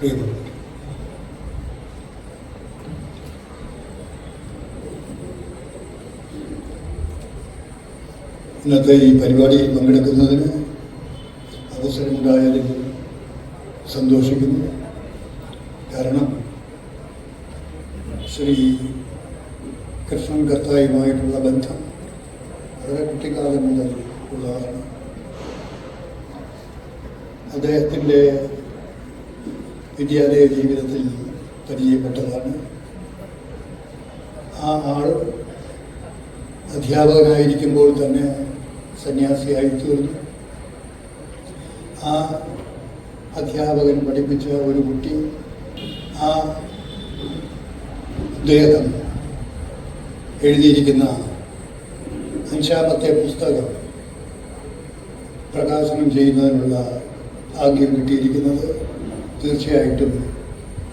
ചെയ്തത് ഇന്നത്തെ ഈ പരിപാടിയിൽ പങ്കെടുക്കുന്നതിന് അവസരമുണ്ടായാലും സന്തോഷിക്കുന്നു. കാരണം ശ്രീ കൃഷ്ണൻ കർത്തായുമായിട്ടുള്ള ബന്ധം വളരെ കുട്ടിക്കാലം മുതൽ ഉള്ളതാണ്. അദ്ദേഹത്തിന്റെ വിദ്യാലയ ജീവിതത്തിൽ പരിചയപ്പെട്ടതാണ്. ആ ആൾ അധ്യാപകനായിരിക്കുമ്പോൾ തന്നെ സന്യാസിയായി തീർന്നു. ആ അധ്യാപകൻ പഠിപ്പിച്ച ഒരു കുട്ടി ആ അദ്ദേഹം എഴുതിയിരിക്കുന്ന അഞ്ചാമത്തെ പുസ്തകം പ്രകാശനം ചെയ്യുന്നതിനുള്ള ഭാഗ്യം കിട്ടിയിരിക്കുന്നത് തീർച്ചയായിട്ടും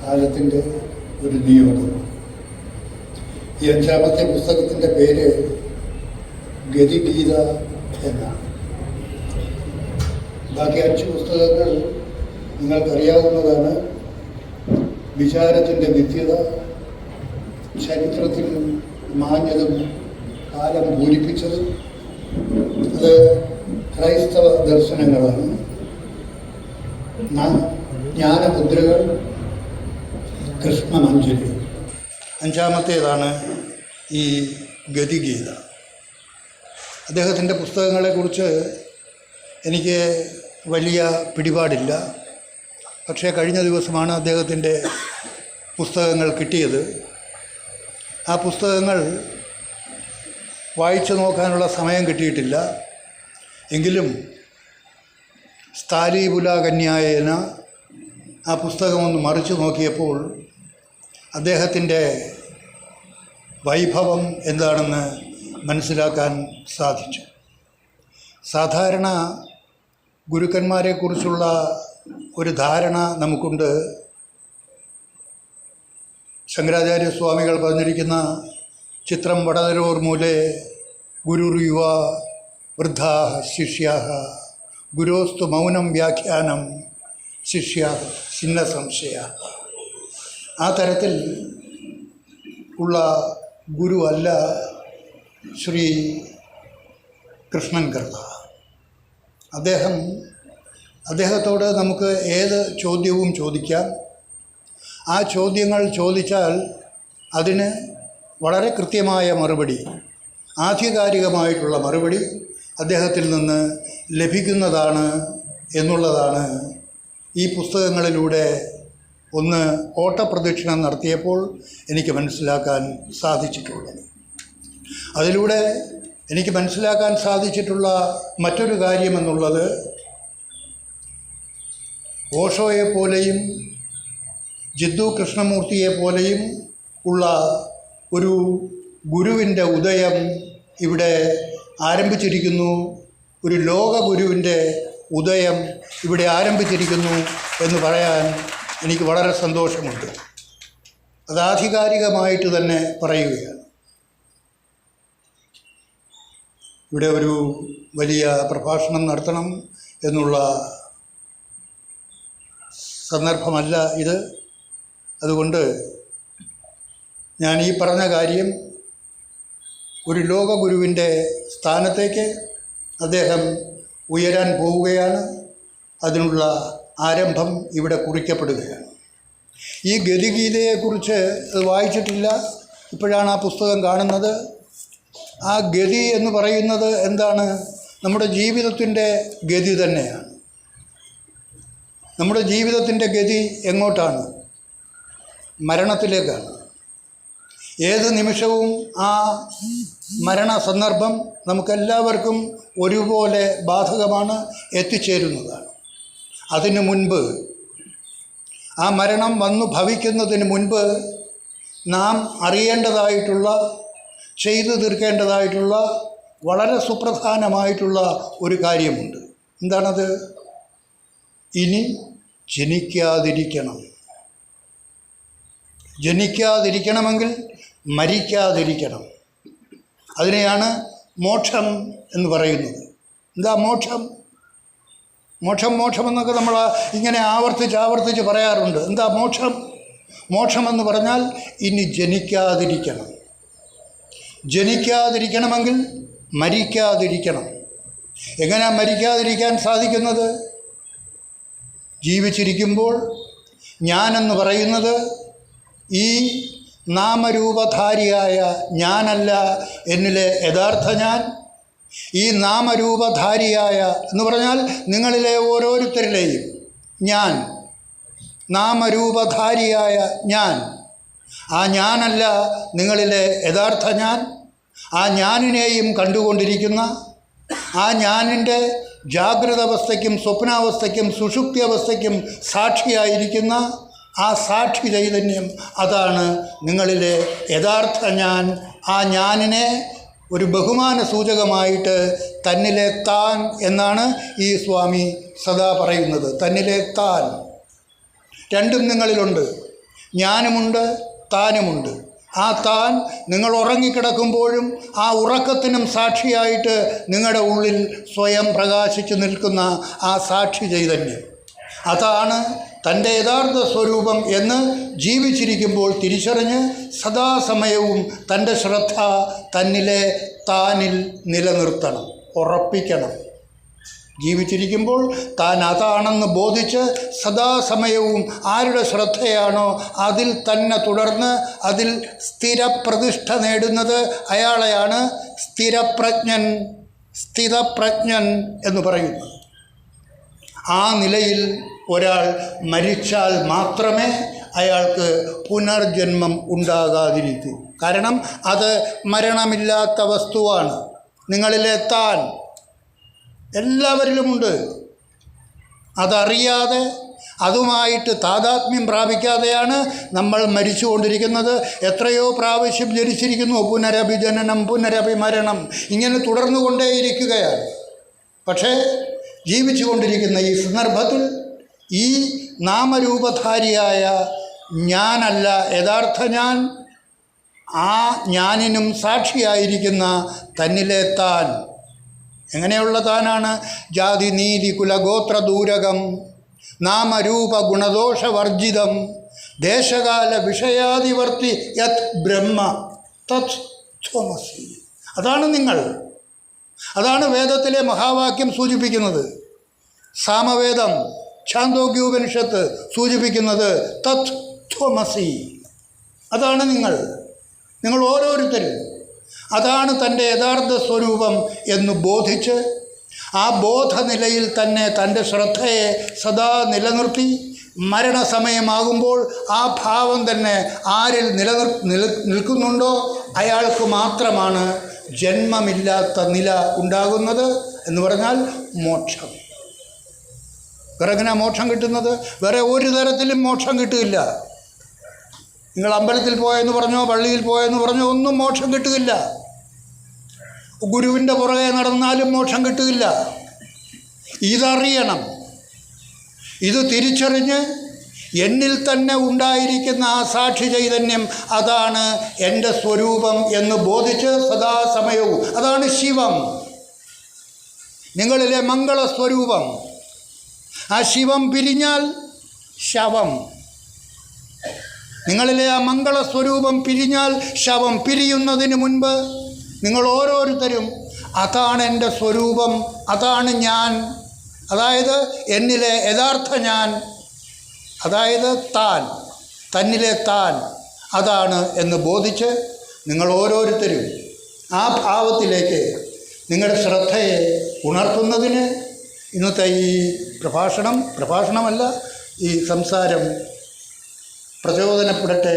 കാലത്തിന്റെ ഒരു നിയോഗം. ഈ അഞ്ചാമത്തെ പുസ്തകത്തിന്റെ പേര് ഗതിഗീത എന്നാണ്. ബാക്കി അഞ്ച് പുസ്തകങ്ങൾ നിങ്ങൾക്കറിയാവുന്നതാണ്. വിചാരത്തിന്റെ നിത്യത ചരിത്രത്തിൽ മാഞ്ഞതും കാലം പൂരിപ്പിച്ചതും അത് ക്രൈസ്തവ ദർശനങ്ങളാണ്. ജ്ഞാനമുദ്രകൾ കൃഷ്ണമഞ്ജലി അഞ്ചാമത്തേതാണ് ഈ ഗതിഗീത. അദ്ദേഹത്തിന്റെ പുസ്തകങ്ങളെക്കുറിച്ച് എനിക്ക് വലിയ പിടിപാടില്ല. പക്ഷേ കഴിഞ്ഞ ദിവസമാണ് അദ്ദേഹത്തിന്റെ പുസ്തകങ്ങൾ കിട്ടിയത്. ആ പുസ്തകങ്ങൾ വായിച്ചു നോക്കാനുള്ള സമയം കിട്ടിയിട്ടില്ല. എങ്കിലും സ്ഥാലീപുലാകന്യായേന ആ പുസ്തകമൊന്ന് മറിച്ചു നോക്കിയപ്പോൾ അദ്ദേഹത്തിന്റെ വൈഭവം എന്താണെന്ന് മനസ്സിലാക്കാൻ സാധിച്ചു. സാധാരണ ഗുരുക്കന്മാരെക്കുറിച്ചുള്ള ഒരു ധാരണ നമുക്കുണ്ട്. ശങ്കരാചാര്യ സ്വാമികൾ പറഞ്ഞിരിക്കുന്ന ചിത്രം വടതരോർ മൂലെ ഗുരുർ യുവ വൃദ്ധാ ശിഷ്യാ ഗുരോസ്തു മൗനം വ്യാഖ്യാനം. ശിഷ്യ ചിന്ന സംശയ. ആ തരത്തിൽ ഉള്ള ഗുരു അല്ല ശ്രീ കൃഷ്ണൻ കർത്ത അദ്ദേഹം അദ്ദേഹത്തോട് നമുക്ക് ഏത് ചോദ്യവും ചോദിക്കാം. ആ ചോദ്യങ്ങൾ ചോദിച്ചാൽ അതിന് വളരെ കൃത്യമായ മറുപടി ആധികാരികമായിട്ടുള്ള മറുപടി അദ്ദേഹത്തിൽ നിന്ന് ലഭിക്കുന്നതാണ് എന്നുള്ളതാണ് ഈ പുസ്തകങ്ങളിലൂടെ ഒന്ന് ഓട്ടപ്രദക്ഷിണം നടത്തിയപ്പോൾ എനിക്ക് മനസ്സിലാക്കാൻ സാധിച്ചിട്ടുള്ളത്. അതിലൂടെ എനിക്ക് മനസ്സിലാക്കാൻ സാധിച്ചിട്ടുള്ള മറ്റൊരു കാര്യമെന്നുള്ളത് ഓഷോയെപ്പോലെയും ജിദ്ദു കൃഷ്ണമൂർത്തിയെ പോലെയും ഉള്ള ഒരു ഗുരുവിന്റെ ഉദയം ഇവിടെ ആരംഭിച്ചിരിക്കുന്നു. ഒരു ലോക ഗുരുവിന്റെ ഉദയം ഇവിടെ ആരംഭിച്ചിരിക്കുന്നു എന്ന് പറയാൻ എനിക്ക് വളരെ സന്തോഷമുണ്ട്. അത് ആധികാരികമായിട്ട് തന്നെ പറയുകയാണ്. ഇവിടെ ഒരു വലിയ പ്രഭാഷണം നടത്തണം എന്നുള്ള സന്ദർഭമല്ല ഇത്. അതുകൊണ്ട് ഞാൻ ഈ പറഞ്ഞ കാര്യം ഒരു ലോകഗുരുവിന്റെ സ്ഥാനത്തേക്ക് അദ്ദേഹം ഉയരാൻ പോവുകയാണ്. അതിനുള്ള ആരംഭം ഇവിടെ കുറിക്കപ്പെടുകയാണ്. ഈ ഗതിഗീതയെക്കുറിച്ച് വായിച്ചിട്ടില്ല. ഇപ്പോഴാണ് ആ പുസ്തകം കാണുന്നത്. ആ ഗതി എന്ന് പറയുന്നത് എന്താണ്? നമ്മുടെ ജീവിതത്തിന്റെ ഗതി തന്നെയാണ്. നമ്മുടെ ജീവിതത്തിന്റെ ഗതി എങ്ങോട്ടാണ്? മരണത്തിലേക്കാണ്. ഏത് നിമിഷവും ആ മരണ സന്ദർഭം നമുക്കെല്ലാവർക്കും ഒരുപോലെ ബാധകമാണ് എത്തിച്ചേരുന്നതാണ്. അതിനു മുൻപ് ആ മരണം വന്നു ഭവിക്കുന്നതിന് മുൻപ് നാം അറിയേണ്ടതായിട്ടുള്ള ചെയ്തു തീർക്കേണ്ടതായിട്ടുള്ള വളരെ സുപ്രധാനമായിട്ടുള്ള ഒരു കാര്യമുണ്ട്. എന്താണത്? ഇനി ജനിക്കാതിരിക്കണം. ജനിക്കാതിരിക്കണമെങ്കിൽ മരിക്കാതിരിക്കണം. അതിനെയാണ് മോക്ഷം എന്ന് പറയുന്നത്. എന്താ മോക്ഷം? മോക്ഷം മോക്ഷമെന്നൊക്കെ നമ്മൾ ഇങ്ങനെ ആവർത്തിച്ച് ആവർത്തിച്ച് പറയാറുണ്ട്. എന്താ മോക്ഷം? മോക്ഷമെന്ന് പറഞ്ഞാൽ ഇനി ജനിക്കാതിരിക്കണം. ജനിക്കാതിരിക്കണമെങ്കിൽ മരിക്കാതിരിക്കണം. എങ്ങനെ മരിക്കാതിരിക്കാൻ സാധിക്കുന്നത്? ജീവിച്ചിരിക്കുമ്പോൾ ഞാനെന്ന് പറയുന്നത് ഈ നാമരൂപധാരിയായ ഞാനല്ല എന്നിലെ യഥാർത്ഥ ഞാൻ. ഈ നാമരൂപധാരിയായ എന്ന് പറഞ്ഞാൽ നിങ്ങളിലെ ഓരോരുത്തരിലെയും ഞാൻ. നാമരൂപധാരിയായ ഞാൻ. ആ ഞാനല്ല നിങ്ങളിലെ യഥാർത്ഥ ഞാൻ. ആ ഞാനിനെയും കണ്ടുകൊണ്ടിരിക്കുന്ന ആ ഞാനിന്റെ ജാഗ്രത അവസ്ഥയ്ക്കും സ്വപ്നാവസ്ഥയ്ക്കും സുഷുപ്തി അവസ്ഥയ്ക്കും സാക്ഷിയായിരിക്കുന്ന ആ സാക്ഷി ചൈതന്യം അതാണ് നിങ്ങളിലെ യഥാർത്ഥ ഞാൻ. ആ ഞാനിനെ ഒരു ബഹുമാന സൂചകമായിട്ട് തന്നിലെ താൻ എന്നാണ് ഈ സ്വാമി സദാ പറയുന്നത്. തന്നിലെ താൻ. രണ്ടും നിങ്ങളിലുണ്ട്. ഞാനുമുണ്ട് താനുമുണ്ട്. ആ താൻ നിങ്ങൾ ഉറങ്ങിക്കിടക്കുമ്പോഴും ആ ഉറക്കത്തിനും സാക്ഷിയായിട്ട് നിങ്ങളുടെ ഉള്ളിൽ സ്വയം പ്രകാശിച്ചു നിൽക്കുന്ന ആ സാക്ഷി ചൈതന്യം. അതാണ് തന്റെ യഥാർത്ഥ സ്വരൂപം എന്ന് ജീവിച്ചിരിക്കുമ്പോൾ തിരിച്ചറിഞ്ഞ് സദാസമയവും തന്റെ ശ്രദ്ധ തന്നിലെ താനിൽ നിലനിർത്തണം ഉറപ്പിക്കണം. ജീവിച്ചിരിക്കുമ്പോൾ താൻ അതാണെന്ന് ബോധിച്ച് സദാസമയവും ആരുടെ ശ്രദ്ധയാണോ അതിൽ തന്നെ തുടർന്ന് അതിൽ സ്ഥിരപ്രതിഷ്ഠ നേടുന്നത് അയാളെയാണ് സ്ഥിരപ്രജ്ഞൻ സ്ഥിരപ്രജ്ഞൻ എന്ന് പറയുന്നത്. ആ നിലയിൽ ഒരാൾ മരിച്ചാൽ മാത്രമേ അയാൾക്ക് പുനർജന്മം ഉണ്ടാകാതിരിക്കൂ. കാരണം അത് മരണമില്ലാത്ത വസ്തുവാണ്. നിങ്ങളിലെ താൻ എല്ലാവരിലുമുണ്ട് അതറിയാതെ അതുമായിട്ട് താതാത്മ്യം പ്രാപിക്കാതെയാണ് നമ്മൾ മരിച്ചുകൊണ്ടിരിക്കുന്നത്. എത്രയോ പ്രാവശ്യം ജനിച്ചിരിക്കുന്നു. പുനരഭിജനനം പുനരഭിമരണം ഇങ്ങനെ തുടർന്നു കൊണ്ടേയിരിക്കുകയാണ് പക്ഷേ ജീവിച്ചുകൊണ്ടിരിക്കുന്ന ഈ സന്ദർഭത്തിൽ ഈ നാമരൂപധാരിയായ ഞാനല്ല യഥാർത്ഥ ഞാൻ ആ ഞാനിനും സാക്ഷിയായിരിക്കുന്ന തന്നിലെ താൻ. എങ്ങനെയുള്ള താനാണ്? ജാതി നീതി കുലഗോത്ര ദൂരകം നാമരൂപ ഗുണദോഷവർജിതം ദേശകാല വിഷയാധിവർത്തി യത് ബ്രഹ്മ തത് ത്വമസി. അതാണ് നിങ്ങൾ. അതാണ് വേദത്തിലെ മഹാവാക്യം സൂചിപ്പിക്കുന്നത്. സാമവേദം. ഛാന്തോഗ്യോപനിഷത്ത് സൂചിപ്പിക്കുന്നത് തത് ത്വമസി. അതാണ് നിങ്ങൾ. നിങ്ങൾ ഓരോരുത്തരും അതാണ് തന്റെ യഥാർത്ഥ സ്വരൂപം എന്ന് ബോധിച്ച് ആ ബോധനിലയിൽ തന്നെ തന്റെ ശ്രദ്ധയെ സദാ നിലനിർത്തി മരണസമയമാകുമ്പോൾ ആ ഭാവം തന്നെ ആരിൽ നിലനിർ നില നിൽക്കുന്നുണ്ടോ? അയാൾക്ക് മാത്രമാണ് ജന്മമില്ലാത്ത നില ഉണ്ടാകുന്നത് എന്ന് പറഞ്ഞാൽ മോക്ഷം. വേറെ എങ്ങനെ മോക്ഷം കിട്ടുന്നത്? വേറെ ഒരു തരത്തിലും മോക്ഷം കിട്ടുകയില്ല നിങ്ങൾ അമ്പലത്തിൽ പോയെന്ന് പറഞ്ഞോ പള്ളിയിൽ പോയെന്ന് പറഞ്ഞോ ഒന്നും മോക്ഷം കിട്ടുകയില്ല. ഗുരുവിന്റെ പുറകെ നടന്നാലും മോക്ഷം കിട്ടുകയില്ല. ഇതറിയണം. ഇത് തിരിച്ചറിഞ്ഞ് എന്നിൽ തന്നെ ഉണ്ടായിരിക്കുന്ന ആ സാക്ഷി ചൈതന്യം അതാണ് എന്റെ സ്വരൂപം എന്ന് ബോധിച്ച് സദാസമയവും. അതാണ് ശിവം. നിങ്ങളിലെ മംഗളസ്വരൂപം. ആ ശിവം പിരിഞ്ഞാൽ ശവം. നിങ്ങളിലെ ആ മംഗളസ്വരൂപം പിരിഞ്ഞാൽ ശവം. പിരിയുന്നതിന് മുൻപ് നിങ്ങൾ ഓരോരുത്തരും അതാണ് എന്റെ സ്വരൂപം അതാണ് ഞാൻ. അതായത് എന്നിലെ യഥാർത്ഥ ഞാൻ അതായത് താൻ തന്നിലെ താൻ അതാണ് എന്ന് ബോധിച്ച് നിങ്ങൾ ഓരോരുത്തരും ആ ഭാവത്തിലേക്ക് നിങ്ങളുടെ ശ്രദ്ധയെ ഉണർത്തുന്നതിന് ഇന്നത്തെ ഈ പ്രഭാഷണം പ്രഭാഷണമല്ല ഈ സംസാരം പ്രചോദനപ്പെടട്ടെ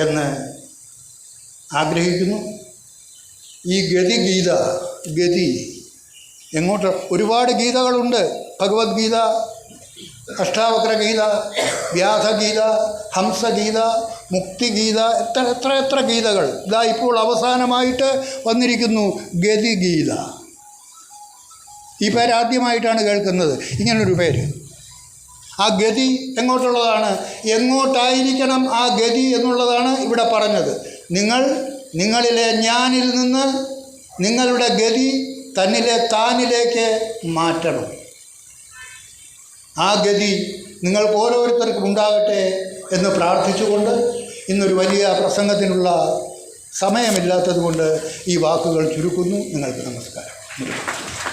എന്ന് ആഗ്രഹിക്കുന്നു. ഈ ഗതി ഗീത ഗതി എങ്ങോട്ട്? ഒരുപാട് ഗീതകളുണ്ട്. ഭഗവത്ഗീത അഷ്ടാവക്ര ഗീത വ്യാധഗീത ഹംസഗീത മുക്തിഗീത എത്ര എത്ര എത്ര ഗീതകൾ. ഇതാ ഇപ്പോൾ അവസാനമായിട്ട് വന്നിരിക്കുന്നു ഗതിഗീത ഈ പേര് ആദ്യമായിട്ടാണ് കേൾക്കുന്നത്. ഇങ്ങനൊരു പേര്. ആ ഗതി എങ്ങോട്ടുള്ളതാണ്? എങ്ങോട്ടായിരിക്കണം ആ ഗതി എന്നുള്ളതാണ് ഇവിടെ പറഞ്ഞത്. നിങ്ങൾ നിങ്ങളിലെ ഞാനിൽ നിന്ന് നിങ്ങളുടെ ഗതി തന്നിലെ താനിലേക്ക് മാറ്റണം. ആ ഗതി നിങ്ങൾക്ക് ഓരോരുത്തർക്കും ഉണ്ടാകട്ടെ എന്ന് പ്രാർത്ഥിച്ചുകൊണ്ട് ഇന്നൊരു വലിയ പ്രസംഗത്തിനുള്ള സമയമില്ലാത്തതുകൊണ്ട് ഈ വാക്കുകൾ ചുരുക്കുന്നു. നിങ്ങൾക്ക് നമസ്കാരം.